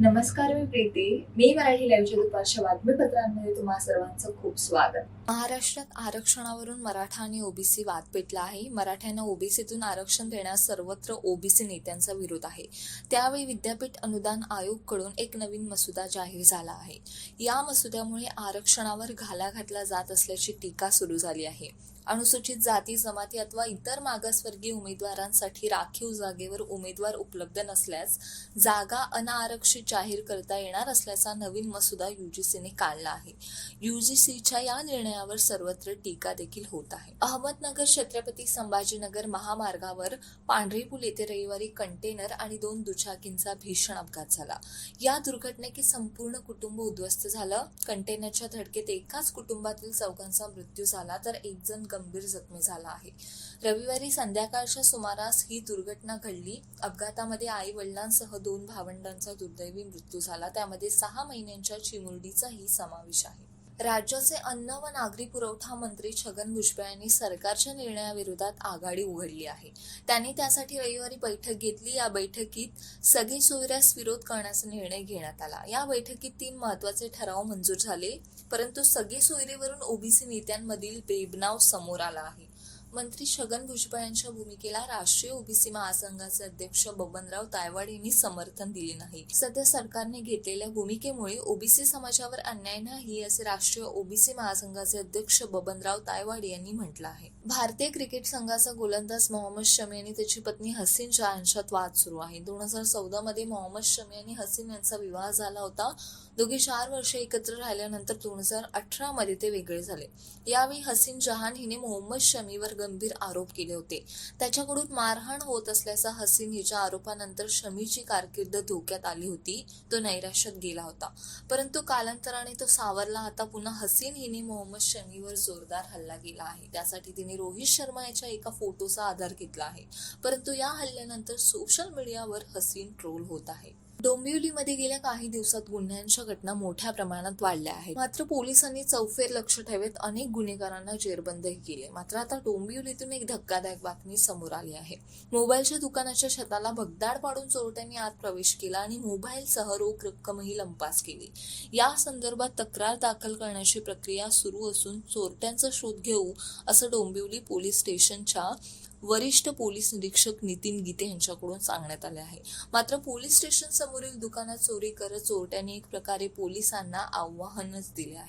नमस्कार मी प्रीती. मी मराठी लाईव्हच्या दुपारच्या बातमीपत्रांमध्ये तुम्हा सर्वांचं खूप स्वागत. महाराष्ट्रात आरक्षणावरून मराठा आणि ओबीसी वाद पेटला आहे. मराठ्यांना ओबीसीतून आरक्षण देण्यास सर्वत्र ओबीसी नेत्यांचा विरोध आहे. त्यावेळी विद्यापीठ अनुदान आयोगकडून एक नवीन मसुदा जाहीर झाला आहे. या मसुद्यामुळे आरक्षणावर घाला घातला जात असल्याची टीका सुरू झाली आहे. अनुसूचित जाती जमाती अथवा इतर मागासवर्गीय उमेदवारांसाठी राखीव जागेवर उमेदवार उपलब्ध नसल्यास जागा अनारक्षित जाहीर करता येणार असल्याचा नवीन मसुदा युजीसीने काढला आहे. युजीसीच्या या निर्णयावर सर्वत्र टीका देखील होत आहे. अहमदनगर छत्रपती संभाजीनगर महामार्गावर पांढरीपूल येथे रविवारी कंटेनर आणि दोन दुचाकींचा भीषण अपघात झाला. या दुर्घटनेत संपूर्ण कुटुंब उद्ध्वस्त झालं. कंटेनरच्या धडकेत एकाच कुटुंबातील चौघांचा मृत्यू झाला तर एक जण गंभीर जखमी झाला आहे. रविवारी संध्याकाळच्या सुमारास ही दुर्घटना घडली. अपघातामध्ये आई वडिलांसह दोन भावंडांचा दुर्दैवी मृत्यू झाला. त्यामध्ये सहा महिन्यांच्या चिमुरडीचाही समावेश आहे. राज्याचे अन्न व नागरी पुरवठा मंत्री छगन भुजबळ यांनी सरकारच्या निर्णयाविरोधात आघाडी उघडली आहे. त्यांनी त्यासाठी रविवारी बैठक घेतली. या बैठकीत सगळी सुविधास विरोध करण्याचा निर्णय घेण्यात आला. या बैठकीत तीन महत्त्वाचे ठराव मंजूर झाले. परंतु सगळी सुविधेवरून ओबीसी नेत्यांमधील बेबनाव समोर आला आहे. मंत्री छगन भुजबळ यांच्या भूमिकेला राष्ट्रीय ओबीसी महासंघाचे अध्यक्ष बबनराव तायवाड यांनी समर्थन दिले नाही. सध्या सरकारने घेतलेल्या भूमिकेमुळे ओबीसी समाजावर अन्याय नाही असे राष्ट्रीय ओबीसी महासंघाचे अध्यक्ष बबनराव तायवाड यांनी म्हटलं आहे. भारतीय क्रिकेट संघाचा गोलंदाज मोहम्मद शमी आणि त्याची पत्नी हसीन शाह यांच्यात वाद सुरू आहे. दोन हजार चौदा मध्ये मोहम्मद शमी आणि हसीन यांचा विवाह झाला होता. दोघे चार वर्ष एकत्र राहिल्यानंतर दोन हजार अठरा मध्ये ते वेगळे झाले. यावेळी हसीन जहान हिने मोहम्मद शमीवर गंभीर आरोप केले होते. त्याच्याकडून मारहाण होत असल्याचा हसीन हिच्या आरोपानंतर शमीची कारकीर्द धोक्यात आली होती. तो नैराश्यात गेला होता. परंतु कालांतराने तो सावरला. आता पुन्हा हसीन हिने मोहम्मद शमीवर जोरदार हल्ला केला आहे. त्यासाठी तिने रोहित शर्मा याच्या एका फोटोचा आधार घेतला आहे. परंतु या हल्ल्यानंतर सोशल मीडियावर हसीन ट्रोल होत आहे. डोंबिवलीमध्ये गेल्या काही दिवसात गुन्ह्यांच्या घटना मोठ्या प्रमाणात वाढल्या आहेत. मात्र पोलिसांनी चौफेर लक्ष ठेवत अनेक गुन्हेगारांना जेरबंदही केले. मात्र आता डोंबिवलीतून एक धक्कादायक बातमी समोर आली आहे. मोबाईलच्या दुकानाच्या छताला भगदाड पाडून चोरट्यांनी आत प्रवेश केला आणि मोबाईलसह रोख रक्कमही लंपास केली. या संदर्भात तक्रार दाखल करण्याची प्रक्रिया सुरू असून चोरट्यांचा शोध घेऊ असं डोंबिवली पोलीस स्टेशनच्या वरिष्ठ पोलीस निरीक्षक नितीन गीते यांच्याकडून सांगण्यात आले आहे. मात्र पोलीस स्टेशन समोरील दुकानात चोरी करत चोरट्यांनी एक प्रकारे पोलिसांना आव्हानच दिले आहे.